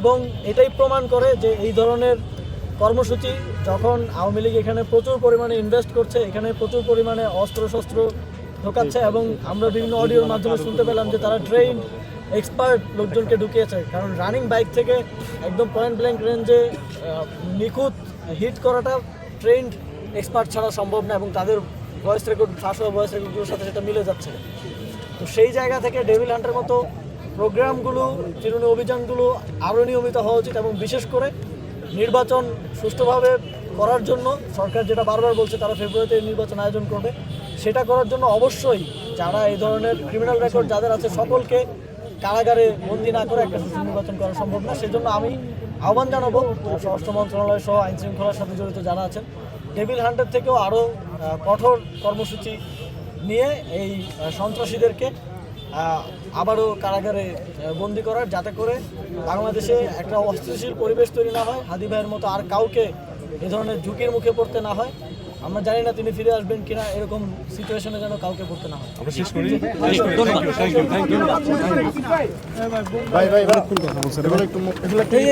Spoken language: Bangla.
এবং এটাই প্রমাণ করে যে এই ধরনের কর্মসূচি যখন আওয়ামী লীগ এখানে প্রচুর পরিমাণে ইনভেস্ট করছে, এখানে প্রচুর পরিমাণে অস্ত্র শস্ত্র ঢোকাচ্ছে এবং আমরা বিভিন্ন অডিওর মাধ্যমে শুনতে পেলাম যে তারা ট্রেন এক্সপার্ট লোকজনকে ঢুকিয়েছে। কারণ রানিং বাইক থেকে একদম পয়েন্ট ব্ল্যাঙ্ক রেঞ্জে নিখুঁত হিট করাটা ট্রেন্ড এক্সপার্ট ছাড়া সম্ভব না এবং তাদের ভয়েস রেকর্ড ফাঁস ভয়েস রেকর্ডগুলোর সাথে সেটা মিলে যাচ্ছে। তো সেই জায়গা থেকে ডেভিল হান্টের মতো প্রোগ্রামগুলো চিরুনি অভিযানগুলো আরও নিয়মিত হওয়া উচিত এবং বিশেষ করে নির্বাচন সুষ্ঠুভাবে করার জন্য সরকার যেটা বারবার বলছে তারা ফেব্রুয়ারিতে নির্বাচন আয়োজন করবে, সেটা করার জন্য অবশ্যই যারা এই ধরনের ক্রিমিনাল রেকর্ড যাদের আছে সকলকে কারাগারে বন্দি না করে একটা সুষ্ঠু নির্বাচন করা সম্ভব না। সেজন্য আমি আহ্বান জানাব স্বরাষ্ট্র মন্ত্রণালয় সহ আইন শৃঙ্খলার সাথে জড়িত যারা আছেন টেবিল হান্টের থেকেও আরও কঠোর কর্মসূচি নিয়ে এই সন্ত্রাসীদেরকে আবারও কারাগারে বন্দি করার যাতে করে বাংলাদেশে একটা অস্থিতিশীল পরিবেশ তৈরি না হয়। হাদি ভাইয়ের মতো আর কাউকে এ ধরনের ঝুঁকির মুখে পড়তে না হয়। আমরা জানি না তিনি ফিরে আসবেন কিনা এরকম সিচুয়েশনে যেন কাউকে পড়তে না হয়। আমরা শেষ করি। ভাই ভাই ভাই